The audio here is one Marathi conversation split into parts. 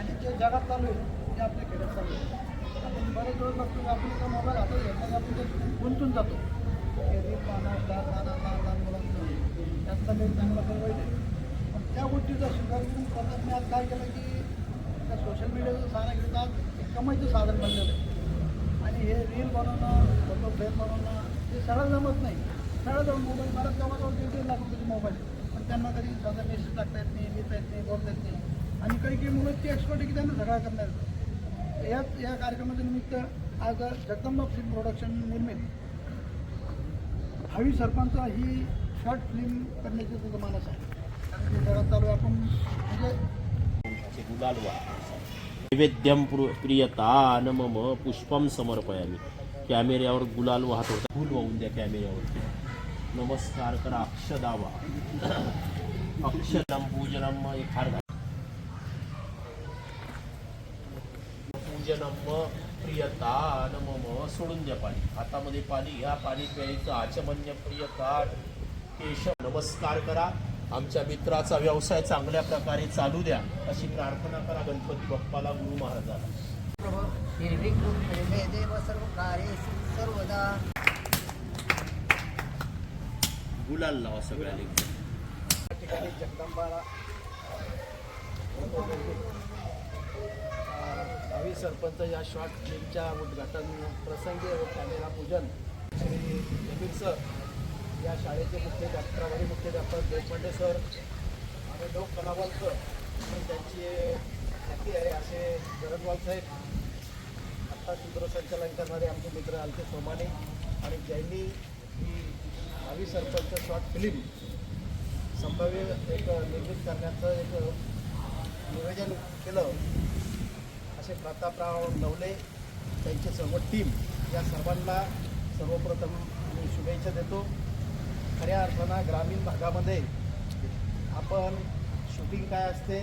आणि जे जगात चालू आहे ते आपल्या खेड्यात चालू आहे. आपण बरेच वेळ बघतो की आपण एका मोबाईल हातात घेतला आपण ते गुंतून जातो. हे रील लहान लहान लहान लहान मुलांचं त्यातला काही चांगला काही वाईट आहे पण त्या गोष्टीचा स्वीकार करून स्वतःने आज काय केलं की त्या सोशल मीडियाचं साधन घेऊन आज एक कमाईचं साधन बनलेलं आहे. आणि हे रील बनवणं फोटो फ्रेम बनवणं हे सरळ जमत नाही. सरळ जाऊन मोबाईल भारत जवळजवळ दीड दीड लाख रुपयाचे मोबाईल पण त्यांना कधी साधा मेसेज टाकता येत नाही लिहिता येत नाही बोलता येत नाही. आणि काही काही मुलं ते एक्सपर्ट की त्यांना झगडा करणार. या या कार्यक्रमाच्या निमित्त आज जगदंबा फिल्म प्रोडक्शन निर्मित भावी सरपंच ही शॉर्ट फिल्म करण्याची तुझं मानस आहे. जगात चालू आपण म्हणजे गुलाल नैवेद्यम प्रियता न मम पुष्पम समर्पयामी. कॅमेऱ्यावर गुलाल वाहत होता. फुल वाहून द्या कॅमेऱ्यावरती. नमस्कार करा अक्षदावा. अक्षदम पूजनम एक जनम प्रियता पूजनम मम सोडून द्या पाणी. हातामध्ये पाणी घ्या पाणी प्यायचं आचमन्य प्रियता केशव नमस्कार करा. आमच्या मित्राचा व्यवसाय चांगल्या प्रकारे चालू द्या. अशी प्रार्थना करा गणपती बाप्पाला गुरु महाराजाला. सर्वदा गुलाल लावा सगळ्या ठिकाणी जगदंबाला. सरपंच या शॉर्ट फिल्मच्या उद्घाटन प्रसंगी व कॅमेरा पूजन श्री जमीर सर या शाळेचे मुख्याध्यापक प्रभारी मुख्याध्यापक देशपांडे सर आणि लोक कलावाल सर. आणि त्यांची ख्याती आहे असे गरजवाल साहेब. आत्ता सूत्रसंचालन करणारे आमचे मित्र आलते सोमाने आणि ज्यांनी ही भावी सरपंच शॉर्ट फिल्म संभाव्य एक निर्मित करण्याचं एक नियोजन केलं. असे प्रतापराव नवले त्यांची सर्व टीम या सर्वांना सर्वप्रथम मी शुभेच्छा देतो. खऱ्या अर्थानं ग्रामीण भागामध्ये आपण शूटिंग काय असते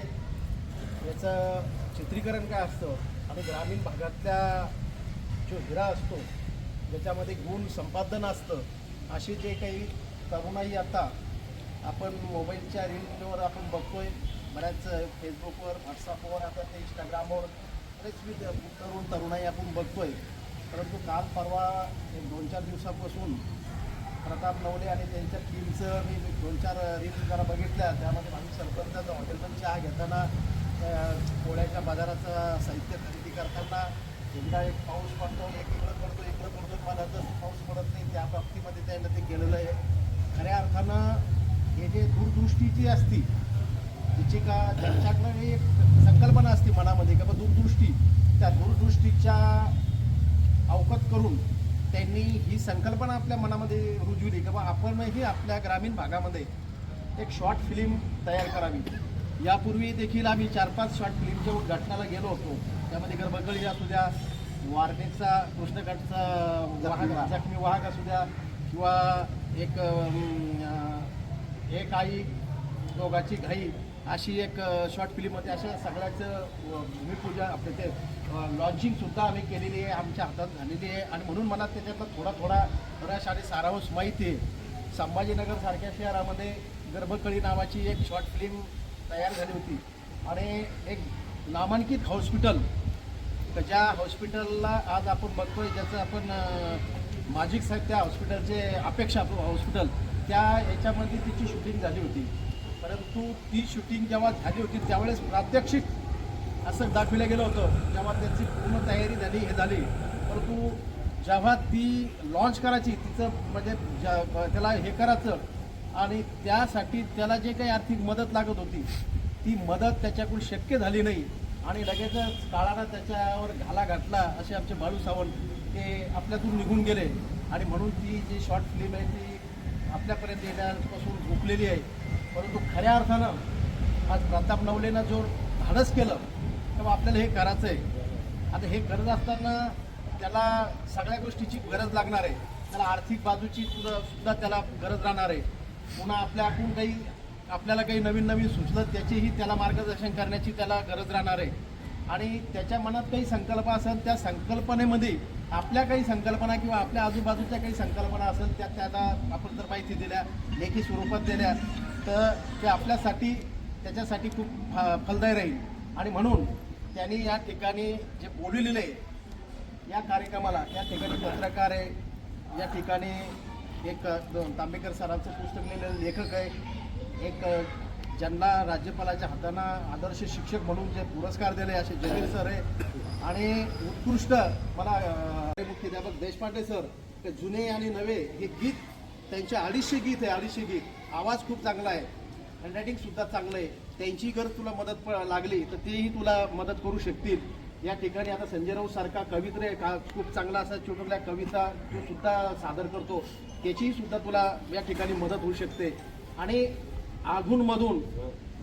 याचं चित्रीकरण काय असतं आणि ग्रामीण भागातल्या जो हिरा असतो ज्याच्यामध्ये गुण संपादन असतं असे जे काही तरुणाई आता आपण मोबाईलच्या रीलवर आपण बघतोय. बऱ्याच फेसबुकवर व्हॉट्सअपवर आता ते इंस्टाग्रामवर तरुण तरुणाई आपण बघतोय. परंतु काल परवा एक दोन चार दिवसापासून प्रताप नवले आणि त्यांच्या टीमचं मी दोन चार रील जरा बघितल्या. त्यामध्ये माझी सरपंचाचं हॉटेलमध्ये चहा घेताना अं, पोळ्याच्या बाजाराचं साहित्य खरेदी करताना एकदा एक पाऊस पडतो एक इकडं पडतो इकडं पडतो मला जर पाऊस पडत नाही. त्या बाबतीमध्ये त्यानं ते केलेलं आहे. खऱ्या अर्थानं हे जे दूरदृष्टीची असती तिची का त्यांच्याकडनं एक संकल्पना असते मनामध्ये किंवा दूरदृष्टी त्या दूरदृष्टीच्या अवगत करून त्यांनी ही संकल्पना आपल्या मनामध्ये रुजविली की बा आपणही आपल्या ग्रामीण भागामध्ये एक शॉर्ट फिल्म तयार करावी. यापूर्वी देखील आम्ही चार पाच शॉर्ट फिल्मच्या उद्घाटनाला गेलो होतो. त्यामध्ये गरबकळी असू द्या वारणेचा कृष्णगडचा वाहक जखमी वाहक असू द्या किंवा एक एक आई दोघाची घाई अशी एक शॉर्ट फिल्म होती. अशा सगळ्याचं भूमिपूजा आपले ते लॉन्चिंगसुद्धा आम्ही केलेली आहे आमच्या हातात झालेली आहे. आणि म्हणून मला त्याच्यातला थोडा थोडा बऱ्याच आणि सारांश माहिती आहे. संभाजीनगरसारख्या शहरामध्ये गर्भकळी नावाची एक शॉर्ट फिल्म तयार झाली होती. आणि एक नामांकित हॉस्पिटल तर ज्या हॉस्पिटलला आज आपण बघतोय ज्याचं आपण माजिक साहेब त्या हॉस्पिटलचे अपेक्षा हॉस्पिटल त्या याच्यामध्ये तिची शूटिंग झाली होती. परंतु ती शूटिंग जेव्हा झाली होती त्यावेळेस प्रात्यक्षिक असं दाखविलं गेलं होतं. तेव्हा त्याची पूर्ण तयारी झाली हे झाली. परंतु जेव्हा ती लॉन्च करायची तिचं म्हणजे ज्या- त्याला हे करायचं आणि त्यासाठी त्याला जे काही आर्थिक मदत लागत होती ती मदत त्याच्याकडून शक्य झाली नाही. आणि लगेचच काळानं त्याच्यावर घाला घातला असे आमचे बाळू सावंत ते आपल्यातून निघून गेले. आणि म्हणून ती जी शॉर्ट फिल्म आहे ती आपल्यापर्यंत येण्यापासून झोपलेली आहे. परंतु खऱ्या अर्थानं आज प्रताप नवलेनं जो धाडस केलं तेव्हा आपल्याला हे करायचं आहे आता हे करत असताना त्याला सगळ्या गोष्टीची गरज लागणार आहे. त्याला आर्थिक बाजूची सुद्धा सुद्धा त्याला गरज राहणार आहे. पुन्हा आपल्याकडून काही आपल्याला काही नवीन नवीन सुचलं त्याचीही त्याला मार्गदर्शन करण्याची त्याला गरज राहणार आहे. आणि त्याच्या मनात काही संकल्पना असेल त्या संकल्पनेमध्ये आपल्या काही संकल्पना किंवा आपल्या आजूबाजूच्या काही संकल्पना असेल त्या त्याला आपण जर माहिती दिल्या लेखी स्वरूपात दिल्या. तर ते आपल्यासाठी त्याच्यासाठी खूप फ- फलदायी राहील. आणि म्हणून त्यांनी या ठिकाणी जे बोललेलं आहे या कार्यक्रमाला त्या ठिकाणी पत्रकार आहे या ठिकाणी एक तांबेकर सरांचं पुस्तक लिहिलेलं लेखक आहे एक ज्यांना राज्यपालाच्या हातानं आदर्श शिक्षक म्हणून जे पुरस्कार दिले असे जगीर सर आहे. आणि उत्कृष्ट मला मुख्याध्यापक देशपांडे सर ते जुने आणि नवे हे गीत त्यांचे अडीचशे गीत आहे अडीचशे गीत. आवाज खूप चांगला आहे. हँडरायटिंग सुद्धा चांगलं आहे. त्यांची जर तुला मदत प- लागली तर तेही तुला मदत करू शकतील. या ठिकाणी आता संजय राऊत सारखा कवित्रे का खूप चांगला असा छोट्या कविता तो सुद्धा सादर करतो. त्याचीही सुद्धा तुला या ठिकाणी मदत होऊ शकते. आणि अधूनमधून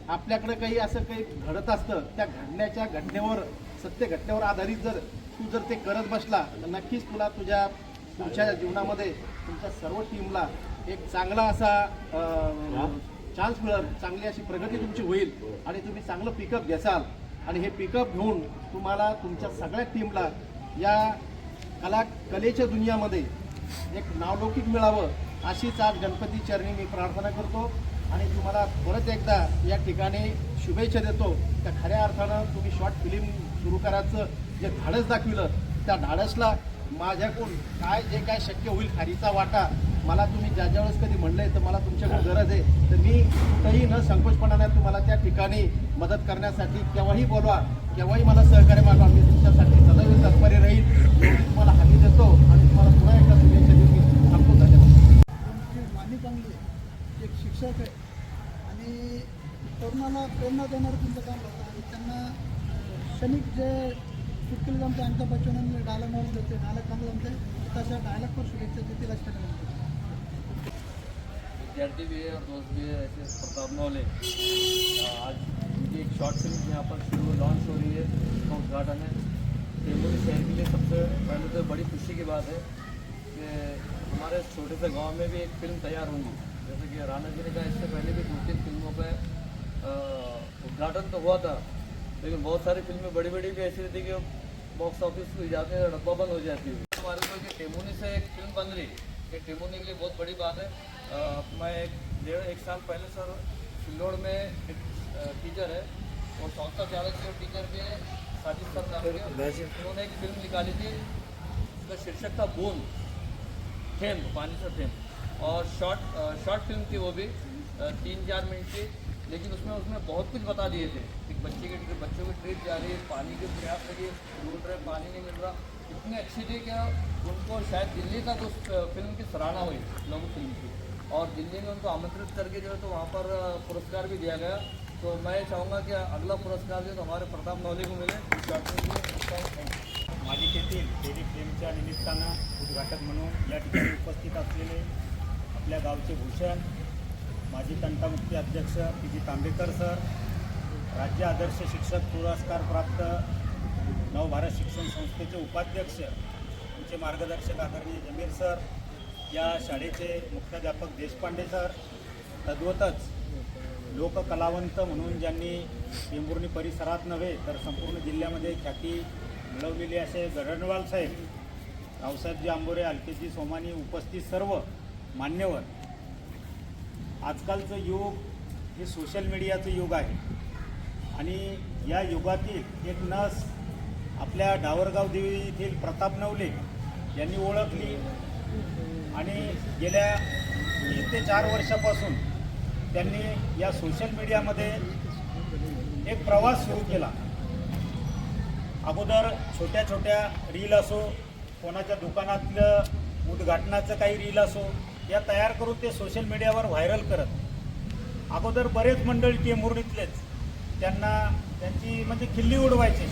आपल्याकडे काही असं काही घडत असतं त्या घडण्याच्या घटनेवर सत्य घटनेवर आधारित जर तू जर ते करत बसला तर नक्कीच तुला तुझ्या तुमच्या जीवनामध्ये तुमच्या सर्व टीमला एक चांगला असा चान्स मिळेल. चांगली अशी प्रगती तुमची होईल आणि तुम्ही चांगलं पिकअप घ्याल आणि हे पिकअप घेऊन तुम्हाला तुमच्या सगळ्या टीमला या कला कलेच्या दुनियामध्ये एक नावलौकिक मिळावं अशीच आज गणपती चरणी मी प्रार्थना करतो. आणि तुम्हाला परत एकदा या ठिकाणी शुभेच्छा देतो. त्या खऱ्या अर्थानं तुम्ही शॉर्ट फिल्म सुरू करायचं जे धाडस दाखविलं त्या धाडसला माझ्याकडून काय जे काय शक्य होईल खारीचा वाटा मला तुम्ही ज्या ज्या वेळेस कधी म्हणलंय तर मला तुमच्याकडे गरज आहे. तर मी कुठंही न संकोचपणाने तुम्हाला त्या ठिकाणी मदत करण्यासाठी केव्हाही बोलवा केव्हाही मला सहकार्य मागा मी तुमच्यासाठी सदैव तत्परे राहील. तुम्हाला हमी देतो आणि तुम्हाला पुन्हा एकदा शुभेच्छा देऊन मी थांबतो. धन्यवाद. वाणी चांगली आहे. एक शिक्षक आहे. आणि तरुणाला प्रेरणा देणारं तुमचं काम करतं आणि त्यांना क्षणिक जे चुटकीला जमते अमिताभ बच्चन डायलॉग मारून देते डायलॉग चांगलं जमते तशा डायलॉग पण शुभेच्छा देतील ठिकाणी. विद्यार्थी भी है और दोस्त भी है ऐसे प्रताप नौले आज उनकी एक शॉर्ट फ़िल्म यहाँ पर शुरू लॉन्च हो रही है उसका उद्घाटन है. देवभूमि शहर के लिए सबसे पहले तो बड़ी खुशी की बात है कि हमारे छोटे से गाँव में भी एक फ़िल्म तैयार होंगी. जैसे कि राणा जी ने कहा, इससे पहले भी दो तीन फ़िल्मों का उद्घाटन तो हुआ था. लेकिन बहुत सारी फ़िल्में बड़ी बड़ी भी ऐसी रहती कि बॉक्स ऑफ़िस पे जाते हैं डब्बा बंद हो जाती है। हमारे को कि टेमोनी से एक फ़िल्म बन रही ये टेमोनी के लिए बहुत बड़ी बात है। अ, मैं एक डेढ़ एक साल पहले सर सिल्लोड़ में एक टीचर है। और संस्था चालक के टीचर है। साजिद सर उन्होंने एक फ़िल्म निकाली थी। उसका शीर्षक था बूंद थेम पानी से थेम। और शॉर्ट शॉर्ट फ़िल्म थी वो भी। तीन चार मिनट की। लेकिन उसमें उसमें बहुत कुछ बता दिए थे। कि बच्चे की बच्चों की ट्रिप जा रही है, पानी की प्यास लगी ढूंढ रहे पानी नहीं मिल रहा। इतनी अच्छी थी कि उनको शायद दिल्ली तक उस फ़िल्म की सराहना हुई लघु फ़िल्म की। और दिल्ली में उनको आमंत्रित करके जो है तो वहाँ पर पुरस्कार भी दिया गया। तो मैं चाहूँगा कि अगला पुरस्कार जो तो हमारे प्रताप नौले को मिले। मालिकेतील टेली फिल्मच्या निमित्तानं उद्घाटक म्हणून या उपस्थित असलेले आपल्या गावचे भूषण माजी तंटामुक्ती अध्यक्ष पी जी तांबेकर सर राज्य आदर्श शिक्षक पुरस्कार प्राप्त नवभारत शिक्षण संस्थेचे उपाध्यक्ष आमचे मार्गदर्शक आदरणीय जमीर सर या शाळेचे मुख्याध्यापक देशपांडे सर तद्वतच लोककलावंत म्हणून ज्यांनी टेंभुर्णी परिसरात नव्हे तर संपूर्ण जिल्ह्यामध्ये ख्याती मिळवलेली असे गरणवाल साहेब रावसाहेबजी आंबोरे अलकेजी सोमानी उपस्थित सर्व मान्यवर आजकालचं युग हे सोशल मीडियाचं युग आहे. आणि या युगातील एक नस आपल्या डावरगाव देवी येथील प्रताप नवले यांनी ओळखली. आणि गेल्या तीन ते चार वर्षापासून त्यांनी या सोशल मीडियामध्ये एक प्रवास सुरू केला. अगोदर छोट्या छोट्या रील असो कोणाच्या दुकानातलं उद्घाटनाचं काही रील असो या तयार करून ते सोशल मीडियावर व्हायरल करत. अगोदर बरेच मंडळी टेमुर्णीतलेच त्यांना त्यांची म्हणजे खिल्ली उडवायचे.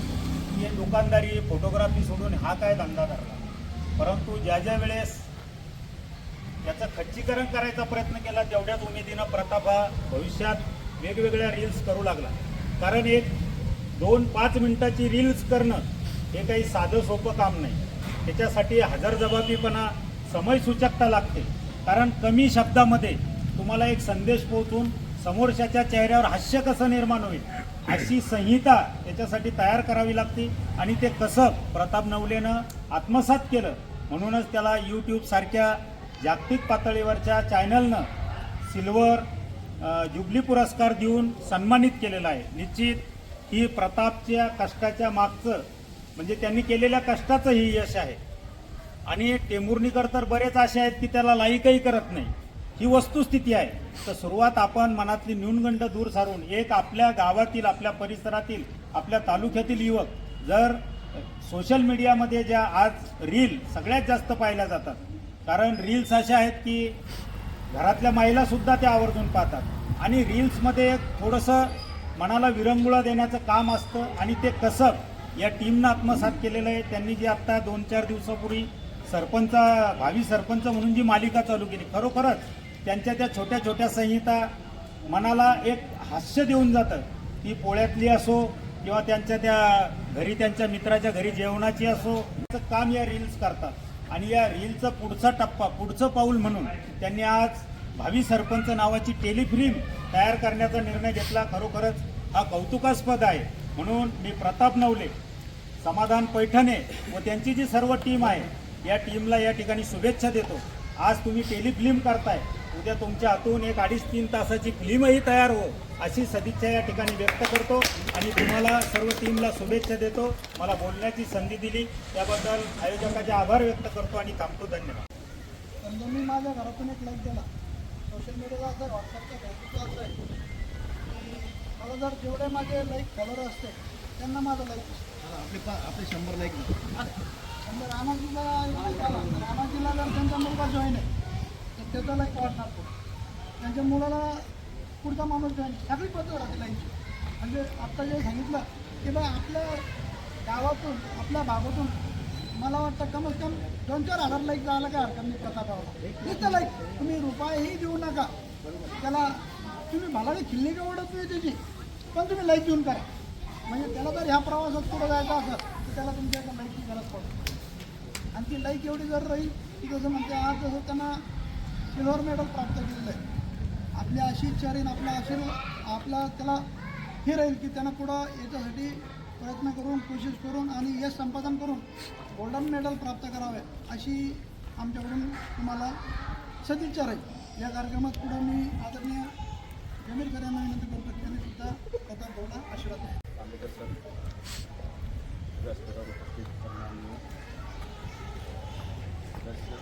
की दुकानदारी फोटोग्राफी सोडून हा काय धंदा धरला. परंतु ज्या ज्या वेळेस याचं खच्चीकरण करायचा प्रयत्न केला तेवढ्याच उमेदीनं प्रताप हा भविष्यात वेगवेगळ्या रील्स करू लागला. कारण एक दोन पाच मिनिटाची रील्स करणं हे काही साधं सोपं काम नाही. त्याच्यासाठी हजर जबाबीपणा समयसूचकता लागते. कारण कमी शब्दामध्ये तुम्हाला एक संदेश पोहोचून समोरच्याच्या चेहऱ्यावर हास्य कसं निर्माण होईल अशी संहिता त्याच्यासाठी तयार करावी लागते. आणि ते कसं प्रताप नवलेनं आत्मसात केलं म्हणूनच त्याला यूट्यूबसारख्या जागतिक पातळीवरच्या चॅनलनं सिल्वर जुबली पुरस्कार देऊन सन्मानित केलेला आहे. निश्चित ही प्रतापच्या कष्टाच्या मागचं म्हणजे त्यांनी केलेल्या कष्टाचं ही यश आहे. आणि टेंभुर्णीकर तर बरेच असे आहेत की त्याला लाईकही करत नाही. ही वस्तुस्थिती आहे. तर सुरुवात आपण मनातली न्यूनगंड दूर सारून एक आपल्या गावातील आपल्या परिसरातील आपल्या तालुक्यातील युवक जर सोशल मीडियामध्ये ज्या आज रील सगळ्यात जास्त पाहिल्या जातात. कारण रील्स अशा आहेत की घरातल्या महिला सुद्धा त्या आवर्जून पाहतात. आणि रील्समध्ये एक थोडंसं मनाला विरंगुळा देण्याचं काम असतं आणि ते कसब या टीमनं आत्मसात केलेलं आहे त्यांनी जे आत्ता दोन चार दिवसापूर्वी सरपंच भावी सरपंच म्हणून जी मालिका चालू केली खरोखरच त्यांच्या त्या छोट्या छोट्या संहिता मनाला एक हास्य देऊन जातं. ती पोळ्यातली असो किंवा त्यांच्या त्या घरी त्यांच्या मित्राच्या घरी जेवणाची असो त्याचं काम या रील्स करतात. आणि या रीलचा पुढचा टप्पा पुढचं पाऊल म्हणून त्यांनी आज भावी सरपंच नावाची टेलिफिल्म तयार करण्याचा निर्णय घेतला. खरोखरच हा कौतुकास्पद आहे. म्हणून मी प्रताप नवले समाधान पैठणे व त्यांची जी सर्व टीम आहे या टीमला या ठिकाणी शुभेच्छा देतो. आज तुम्ही टेलिफिल्म करताय. उद्या तुमच्या हातून एक अडीच तीन तासाची फिल्मही तयार हो अशी सदिच्छा या ठिकाणी व्यक्त करतो आणि तुम्हाला सर्व टीमला शुभेच्छा देतो. मला बोलण्याची संधी दिली. त्याबद्दल आयोजकाचे आभार व्यक्त करतो आणि थांबतो. धन्यवाद. समजा मी माझ्या घरातून एक लाईक दिला. सोशल मीडियाचा असं व्हॉट्सअपचा फेसबुकचा असं आहे की मला जर जेवढे माझे लाईक फॉलोअर असते त्यांना माझं लाईक आपले आपले शंभर लाईक रामाजीला रामाजीला जर त्यांचा मुलगा जॉईन आहे तर त्याचा लाईक वाढणार पुढे त्यांच्या मुलाला पुढचा माणूस जॉईन सगळी पद्धत राहते लाईनची म्हणजे आत्ता जे सांगितलं की बा आपल्या गावातून आपल्या भागातून मला वाटतं कमीत कम दोन चार हजार लाईक जायला काय हरकत नाही प्रतापावर. नुसतं लाईक तुम्ही रुपयाही देऊ नका. त्याला तुम्ही मला काही खिल्ली का ओढत नाही त्याची? पण तुम्ही लाईक देऊन करा. म्हणजे त्याला जर ह्या प्रवासात पुढं जायचं असेल तर त्याला तुमच्या एका लाईकची गरज पडते. आणि ती लाईक एवढी जर राहील की जसं म्हणते आज जसं त्यांना सिल्वर मेडल प्राप्त केलेलं आहे आपली अशी इच्छा राहील आपला आशीर्वाद आपला त्याला हे राहील की त्यांना पुढं याच्यासाठी प्रयत्न करून कोशिश करून आणि यश संपादन करून गोल्डन मेडल प्राप्त करावे अशी आमच्याकडून तुम्हाला सदिच्छा राहील या कार्यक्रमात पुढं मी आदरणीय जमीरकर यांना विनंती करतो त्यांनी सुद्धा कथा बोला आशीर्वाद द्यावा. आंबेडकर सर व्यासपीठावर उपस्थित सन्माननीय सदस्य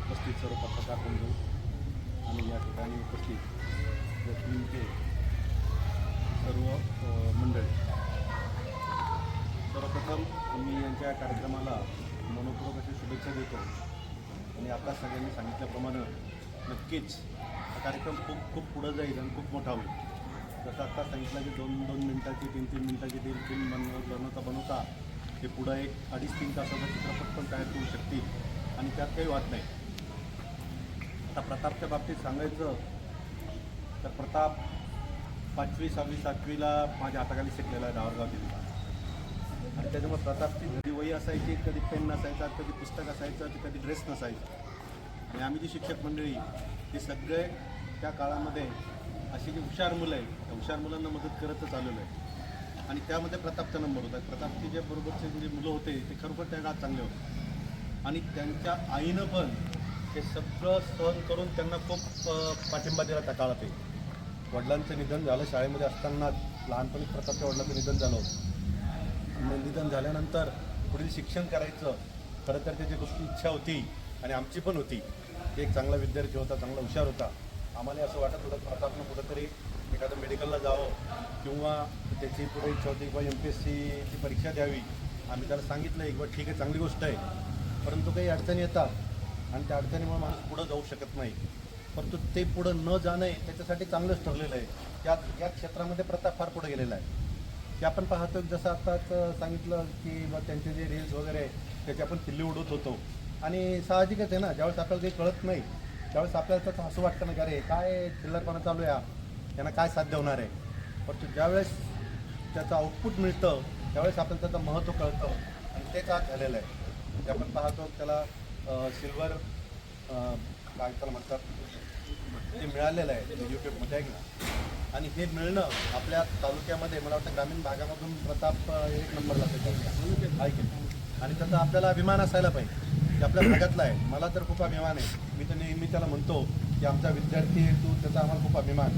उपस्थित सर्व पत्रकार बंधू आणि या ठिकाणी उपस्थित लक्ष्मींचे सर्व मंडळी. सर्वप्रथम मी यांच्या कार्यक्रमाला मनपूर्वक अशी शुभेच्छा देतो. आणि आता सगळ्यांनी सांगितल्याप्रमाणे नक्कीच हा कार्यक्रम खूप खूप पुढं जाईल आणि खूप मोठा होईल. जसं आत्ता सांगितलं की दोन दोन मिनटाची तीन तीन मिनटाची तीन तीन बनव बनवता बनवता ते पुढं एक अडीच तीन तासाचा चित्रपट पण तयार करू शकतील. आणि त्यात काही वाद नाही. आता प्रतापच्या बाबतीत सांगायचं तर प्रताप पाचवी सहावी सातवीला माझ्या हाताखाली शिकलेला आहे डावरगाव जिल्हा. आणि त्याच्यामुळे प्रतापची कधी वही असायची कधी पेन नसायचा कधी पुस्तक असायचं तर कधी ड्रेस नसायचा. आणि आम्ही जी शिक्षक मंडळी ते सगळे त्या काळामध्ये अशी जी हुशार मुलं आहे त्या हुशार मुलांना मदत करतच आलेलो आहे. आणि त्यामध्ये प्रतापचा नंबर होता. प्रतापची जे बरोबरचे जे मुलं होते ते खरोखर त्या काळात चांगले होते. आणि त्यांच्या आईनं पण हे सगळं सहन करून त्यांना खूप पाठिंबा दिला त्या काळात. वडिलांचं निधन झालं. शाळेमध्ये असताना लहानपणी प्रतापच्या वडिलांचं निधन झालं होतं. निधन झाल्यानंतर पुढील शिक्षण करायचं खरं तर त्याची गोष्टी इच्छा होती आणि आमची पण होती. एक चांगला विद्यार्थी होता चांगला हुशार होता. आम्हाला असं वाटत होतं प्रतापनं कुठंतरी एखादं मेडिकलला जावं किंवा त्याची पुढे इच्छा होती किंवा एम पी एस सीची परीक्षा द्यावी आम्ही त्याला सांगितलं आहे किंवा ठीक आहे चांगली गोष्ट आहे. परंतु काही अडचणी येतात आणि त्या अडचणीमुळे माणूस पुढं जाऊ शकत नाही. परंतु ते पुढं न जाणं त्याच्यासाठी चांगलंच ठरलेलं आहे. त्या या क्षेत्रामध्ये प्रताप फार पुढे गेलेला आहे. की आपण पाहतो जसं आत्ताच सांगितलं की बा त्यांचे जे रील्स वगैरे आहे, त्याची आपण किल्ली उडवत होतो. आणि साहजिकच आहे ना ज्यावेळेस आपल्याला काही कळत नाही त्यावेळेस आपल्याला तर असं वाटतं ना की अरे काय चिल्लरपणा चालू आहे त्यांना काय साध्य होणार आहे? परंतु ज्यावेळेस त्याचं आउटपुट मिळतं त्यावेळेस आपल्याला त्याचं महत्त्व कळतं आणि तेच आज झालेलं आहे? ते आपण पाहतो त्याला सिल्वर काय त्याला म्हणतात? ते मिळालेलं आहे यूट्यूबमध्ये आहे ना आणि हे मिळणं आपल्या तालुक्यामध्ये मला वाटतं ग्रामीण भागामधून प्रताप एक नंबरला त्याच्या ऐकेल आणि त्याचा आपल्याला अभिमान असायला पाहिजे. की आपल्या भागातला आहे. मला तर खूप अभिमान आहे. मी तर नेहमी त्याला म्हणतो की आमचा विद्यार्थी आहे तू त्याचा आम्हाला खूप अभिमान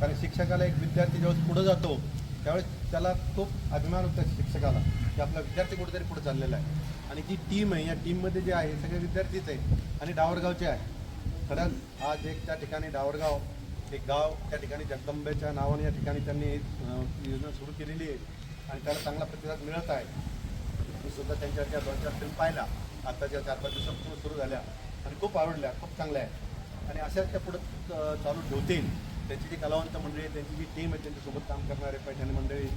कारण शिक्षकाला एक विद्यार्थी ज्यावेळेस पुढं जातो त्यावेळेस त्याला खूप अभिमान होता शिक्षकाला की आपला विद्यार्थी कुठेतरी पुढे चाललेला आहे. आणि जी टीम आहे या टीममध्ये जे आहे सगळे विद्यार्थीच आहे आणि डावरगावचे आहे. खरंच आज एक त्या ठिकाणी डावरगाव एक गाव त्या ठिकाणी जगदंबेच्या नावाने या ठिकाणी त्यांनी योजना सुरू केलेली आहे आणि त्याला चांगला प्रतिसाद मिळत आहे. मी सुद्धा त्यांच्या त्या दोन चार फिल्म पाहिला आत्ताच्या चार पाच दिवसापासून सुरू झाल्या आणि खूप आवडल्या खूप चांगल्या आहेत. आणि अशाच त्या पुढं चालू ठेवतील. त्यांची जी कलावंत मंडळी त्यांची जी टीम आहे त्यांच्यासोबत काम करणारे पैठणी मंडळी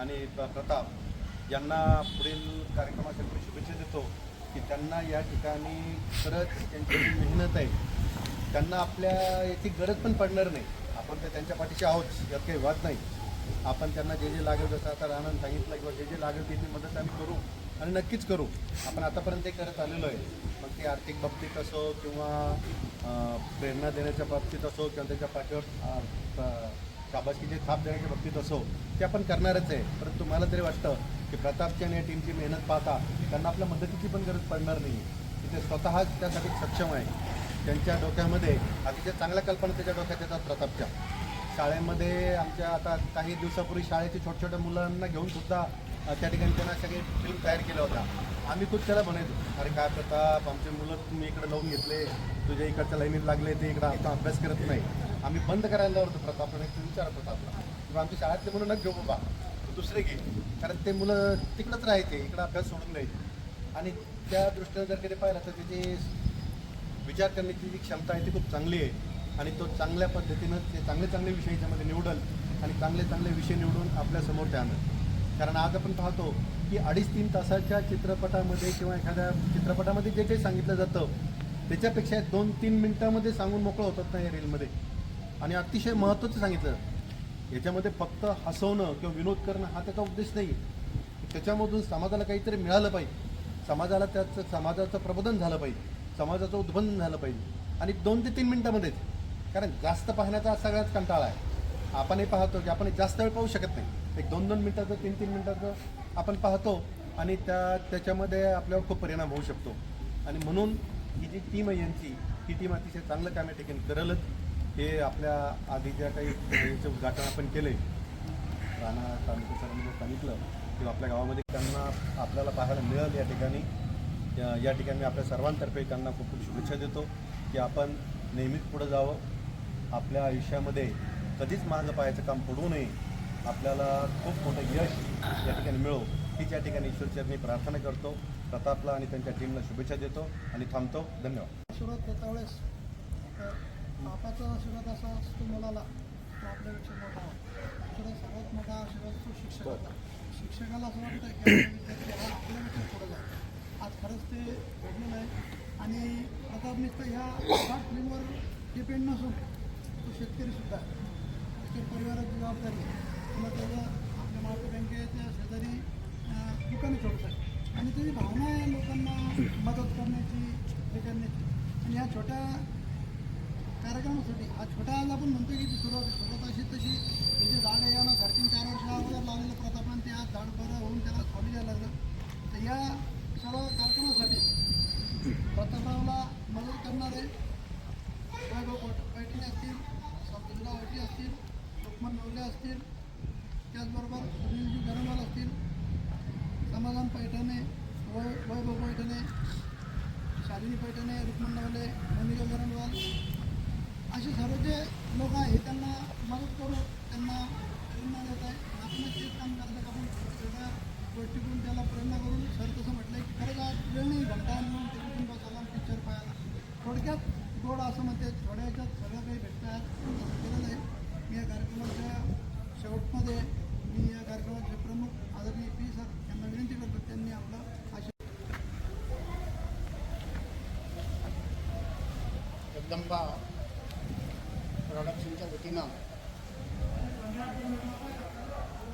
आणि प्रताप यांना पुढील कार्यक्रमासाठी मी शुभेच्छा देतो की त्यांना या ठिकाणी खरंच त्यांची जी मेहनत आहे त्यांना आपल्या याची गरज पण पडणार नाही. आपण ते त्यांच्या पाठीशी आहोत यात काही वाद नाही. आपण त्यांना जे जे लागेल जसं आता राणन सांगितलं किंवा जे जे लागेल त्याची मदत आम्ही करू आणि नक्कीच करू. आपण आतापर्यंत ते करत आलेलो आहे. मग ते आर्थिक बाबतीत असो किंवा प्रेरणा देण्याच्या बाबतीत असो किंवा त्याच्या पाठीवर शाबासकीची थाप देण्याच्या बाबतीत असो ते आपण करणारच आहे. परंतु मला तरी वाटतं की प्रतापची आणि या टीमची मेहनत पाहता त्यांना आपल्या मदतीची पण गरज पडणार नाही. की ते स्वतःच त्यासाठी सक्षम आहे. त्यांच्या डोक्यामध्ये अतिशय चांगल्या कल्पना त्याच्या डोक्यात येतात प्रतापच्या. शाळेमध्ये आमच्या आता काही दिवसापूर्वी शाळेची छोट्या छोट्या मुलांना घेऊन सुद्धा त्या ठिकाणी त्यांना सगळे फिल्म तयार केला होता. आम्ही खूप त्याला म्हणायचो अरे काय प्रताप आमचे मुलं तुम्ही इकडे लावून घेतले तुझ्या इकडच्या लाईनीत लागले ते इकडं आता अभ्यास करत नाही. आम्ही बंद करायला होतो प्रतापला नाही विचार प्रतापला. किंवा आमच्या शाळेतले मुलं नक घेऊ बाबा दुसरे घे. कारण ते मुलं तिकडंच राहायचे इकडं अभ्यास सोडून द्यायचे आणि त्या दृष्टीने जर कधी पाहिलं तर त्याची विचार करण्याची जी क्षमता आहे ती खूप चांगली आहे. आणि तो चांगल्या पद्धतीनं ते चांगले चांगले विषय याच्यामध्ये निवडल आणि चांगले चांगले विषय निवडून आपल्यासमोर ते आणत कारण आज आपण पाहतो की अडीच तीन तासाच्या चित्रपटामध्ये किंवा एखाद्या चित्रपटामध्ये जे काही सांगितलं जातं त्याच्यापेक्षा दोन तीन मिनटामध्ये सांगून मोकळं होतात ना या रीलमध्ये. आणि अतिशय महत्त्वाचं सांगितलं. याच्यामध्ये फक्त हसवणं किंवा विनोद करणं हा त्याचा उद्देश नाही. त्याच्यामधून समाजाला काहीतरी मिळालं पाहिजे. समाजाला त्याचं समाजाचं प्रबोधन झालं पाहिजे. समाजाचं उद्बंधन झालं पाहिजे. आणि दोन ते तीन मिनटामध्येच. कारण जास्त पाहण्याचा सगळ्याच सगळ्यात कंटाळा आहे. आपणही पाहतो की आपण जास्त वेळ पाहू शकत नाही. एक दोन दोन मिनटाचं तीन तीन मिनटाचं आपण पाहतो आणि त्या त्याच्यामध्ये आपल्यावर खूप परिणाम होऊ शकतो. आणि म्हणून ही जी टीम आहे यांची ही टीम अतिशय चांगलं काम या ठिकाणी करलच. हे आपल्या आधी ज्या काही यांचं उद्घाटन आपण केले राणा तालुका सरांनी सांगितलं किंवा आपल्या गावामध्ये त्यांना आपल्याला पाहायला मिळेल या ठिकाणी. या- या ठिकाणी मी आपल्या सर्वांतर्फे त्यांना खूप खूप शुभेच्छा देतो की आपण नेहमीच पुढं जावं. आपल्या आयुष्यामध्ये कधीच मागं पाहायचं काम पडू नये. आपल्याला खूप मोठं यश या ठिकाणी मिळो हीच या ठिकाणी ईश्वरचरणी प्रार्थना करतो प्रतापला आणि त्यांच्या टीमला शुभेच्छा देतो आणि थांबतो. धन्यवाद. आशीर्वाद देता वेळेस. बापाचा आशीर्वाद असा असतो मुलाला तो आपल्यापेक्षा मोठा तर सर्वात मोठा आशीर्वाद तो शिक्षकाचा. शिक्षकाला असं वाटतं की विद्यार्थी हा आपल्यापेक्षा पुढे जातो आज खरंच ते घडलेलं आहे. आणि प्रताप नुसतं ह्या शॉर्ट फिल्मवर डिपेंड नसून तो शेतकरीसुद्धा त्याच्या परिवाराची जबाबदारी आहे. किंवा त्याचं आपल्या महाराष्ट्र बँकेच्या शेजारी अं, दुकानं छोटं आहे आणि त्याची भावना आहे लोकांना मदत करण्याची हे करण्याची. आणि ह्या छोट्या कार्यक्रमासाठी हा छोटा आज आपण म्हणतो की ती सुरुवात सुरुवात अशी तशी त्याची झाडं यानं साडेतीन चार वर्ष अगोदर लावलेलं प्रतापान ते आज झाड बरं होऊन त्याला खाली द्यायला लागलं. तर या सर्व कार्यक्रमासाठी प्रतापाला मदत करणारे वैभव पैठणे असतील संतुला ओटी असतील लोकमान नवले असतील त्याचबरोबर सुनीलजी गरवाल असतील समाधान पैठणे वय वैभव पैठणे शालिनी पैठणे रुक्मन नवले मोनिका असे सर्व जे लोक आहेत त्यांना मदत करू त्यांना प्रेरणा देत आहे आपण तेच काम करतं का आपण छोट्या गोष्टीतून त्याला प्रेरणा करून सर तसं म्हटलं की खरंच आज वेळ नाही घंटा मिळून ते कुटुंब बसायला पिक्चर पाहायला थोडक्यात गोड असं म्हणते थोड्या ह्याच्यात सगळं काही भेटतं आहे असं केलेलं आहे मी या कार्यक्रमाच्या शेवटमध्ये मी या कार्यक्रमाचे प्रमुख आदरणीय पी सर यांना विनंती करतो त्यांनी आपलं आशीर्वाद जगदंबा प्रोडक्शनच्या वतीनं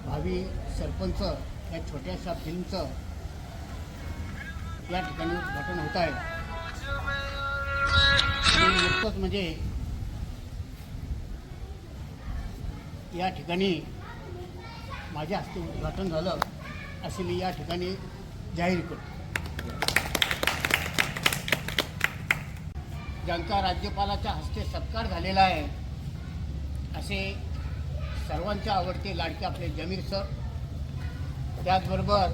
भावी सरपंच या छोट्याशा फिल्मचं या ठिकाणी उद्घाटन होत आहे. नुकतंच म्हणजे या ठिकाणी माझ्या हस्ते उद्घाटन झालं असे मी या ठिकाणी जाहीर करतो. ज्यांचा राज्यपालाच्या हस्ते सत्कार झालेला आहे असे सर्वांच्या आवडते लाडके आपले जमीर सर त्याचबरोबर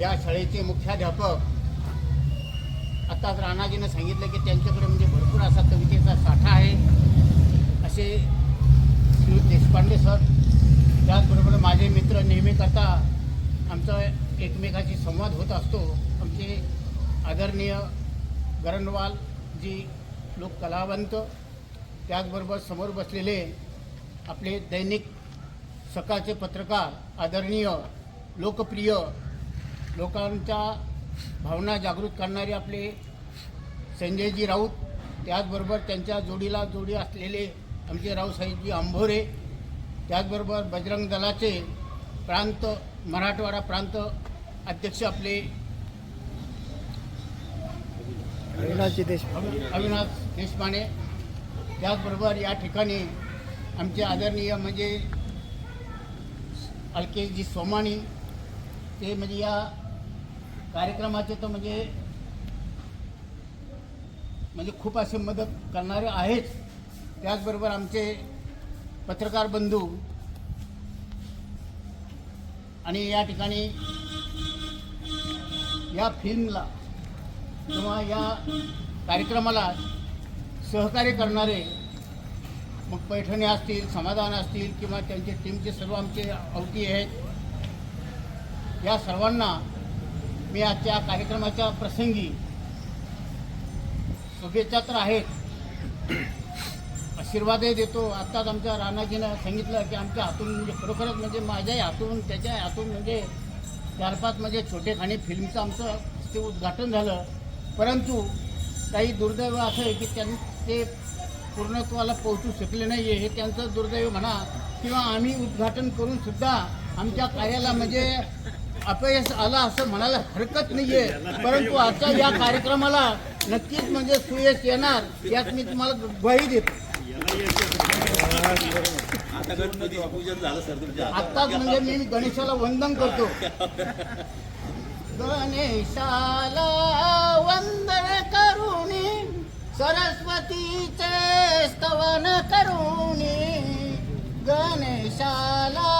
या शाळेचे मुख्याध्यापक आताच राणाजीनं सांगितलं की त्यांच्याकडे म्हणजे भरपूर असा कवितेचा साठा आहे. असे श्री देशपांडे सर त्याचबरोबर माझे मित्र नेहमी करता आमचा एकमेकाशी संवाद होत असतो. आमचे आदरणीय गरणवाल जी लोक कलावंत त्याचबरोबर समोर बसलेले आपले दैनिक सकाळचे पत्रकार आदरणीय लोकप्रिय लोकांच्या भावना जागृत करणारे आपले संजयजी राऊत त्याचबरोबर त्यांच्या जोडीला जोडी असलेले आमचे रावसाहेबजी आंभोरे त्याचबरोबर बजरंग दलाचे प्रांत मराठवाडा प्रांत अध्यक्ष आपले अविनाशजी देश अविनाश देशपांडे. त्याचबरोबर या ठिकाणी आमचे आदरणीय म्हणजे अलकेशजी सोमाणी ते म्हणजे या कार्यक्रमाचे तर म्हणजे म्हणजे खूप असे मदत करणारे आहेच. त्याचबरोबर आमचे पत्रकार बंधू आणि या ठिकाणी या फिल्मला किंवा या कार्यक्रमाला सहकार्य करणारे मग पैठणे असतील समाधान असतील किंवा त्यांचे टीमचे सर्व आमचे अवती आहेत. या सर्वांना मी आजच्या कार्यक्रमाच्या प्रसंगी शुभेच्छा तर आहेत. आशीर्वादही देतो. आत्ताच आमच्या राणाजीनं सांगितलं की आमच्या हातून म्हणजे खरोखरच म्हणजे माझ्याही हातून त्याच्या हातून म्हणजे चार पाच म्हणजे छोटे खाणे फिल्मचं आमचं ते उद्घाटन झालं. परंतु काही दुर्दैव असं आहे की त्यां ते पूर्णत्वाला पोहोचू शकले नाही आहे हे त्यांचं दुर्दैव म्हणा किंवा आम्ही उद्घाटन करूनसुद्धा आमच्या कार्याला म्हणजे अपयश आला असं म्हणायला हरकत नाही आहे परंतु आजच्या या कार्यक्रमाला नक्कीच म्हणजे सुयश येणार यात मी तुम्हाला ग्वाही देतो. आत्ताच म्हणजे मी गणेशाला वंदन करतो. गणेशाला वंदन करुणी सरस्वतीचे स्तवन करुणी गणेशाला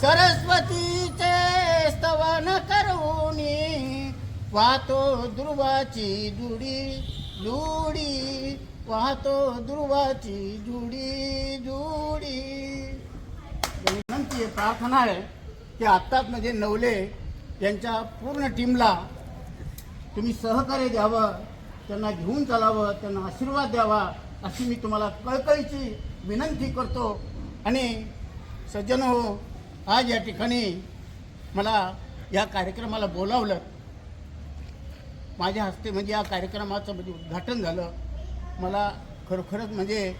सरस्वतीचे स्तवन करुणी वाहतो ध्रुवाची जुडी जुडी वाहतो ध्रुवाची जुडी जुडी विनंती प्रार्थना आहे की आत्ताच म्हणजे नवले यांच्या पूर्ण टीमला तुम्ही सहकार्य द्यावं त्यांना घेऊन चालावं त्यांना आशीर्वाद द्यावा अशी मी तुम्हाला कळकळीची विनंती करतो. आणि सज्जन हो आज या ठिकाणी मला या कार्यक्रमाला बोलावलं. माझ्या हस्ते म्हणजे या कार्यक्रमाचं म्हणजे उद्घाटन झालं. मला खरोखरच म्हणजे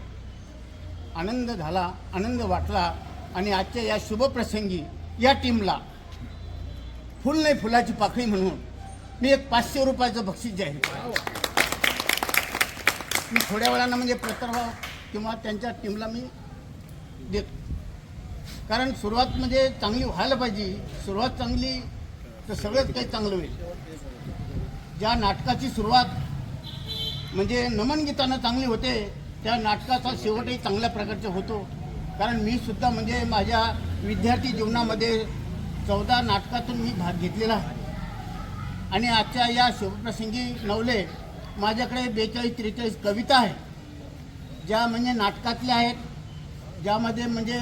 आनंद झाला आनंद वाटला आणि आजच्या या शुभप्रसंगी या टीमला फुल नाही फुलाची पाकळी म्हणून मी एक पाचशे रुपयाचं बक्षीस जाहीर मी थोड्या वेळानं म्हणजे प्रतर्भाव किंवा त्यांच्या टीमला मी देतो. कारण सुरुवात म्हणजे चांगली व्हायला पाहिजे. सुरुवात चांगली तर सगळंच काही चांगलं होईल. ज्या नाटकाची सुरुवात म्हणजे नमन गीतानं चांगली होते त्या नाटकाचा शेवटही चांगल्या प्रकारचा होतो. कारण मी सुद्धा म्हणजे माझ्या विद्यार्थी जीवनामध्ये चौदा नाटकातून मी भाग घेतलेला आहे. आणि आजच्या या शिवप्रसंगी नवले माझ्याकडे बेचाळीस त्रेचाळीस कविता आहेत. ज्या म्हणजे नाटकातल्या आहेत. ज्यामध्ये म्हणजे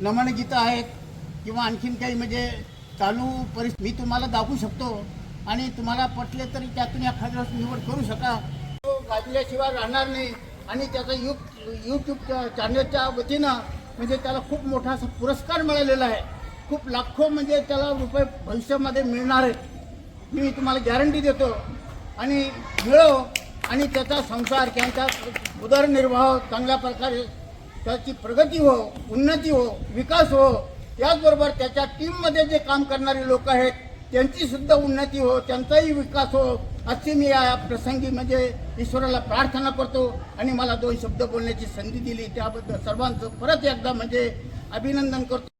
नमनगीतं आहेत किंवा आणखीन काही म्हणजे चालू परिस्थिती मी तुम्हाला दाखवू शकतो आणि तुम्हाला पटले तरी त्यातून एखाद्या निवड करू शका. तो गाजल्याशिवाय राहणार नाही आणि त्याचा यू यूट्यूब चॅनलच्या वतीनं म्हणजे त्याला खूप मोठा असा पुरस्कार मिळालेला आहे. खूप लाखो म्हणजे त्याला रुपये भविष्यामध्ये मिळणार आहेत. मी तुम्हाला गॅरंटी देतो. आणि मिळो आणि त्याचा संसार किंवा त्याचा उदरनिर्वाह चांगल्या प्रकारे त्याची प्रगती हो उन्नती हो विकास हो याचबरोबर त्याच्या टीममध्ये जे काम करणारे लोक आहेत त्यांची सुद्धा उन्नती हो त्यांचाही विकास हो अशी मी या प्रसंगी म्हणजे ईश्वराला प्रार्थना करतो. आणि मला दोन शब्द बोलण्याची संधी दिली त्याबद्दल सर्वांचं परत एकदा म्हणजे अभिनंदन करतो.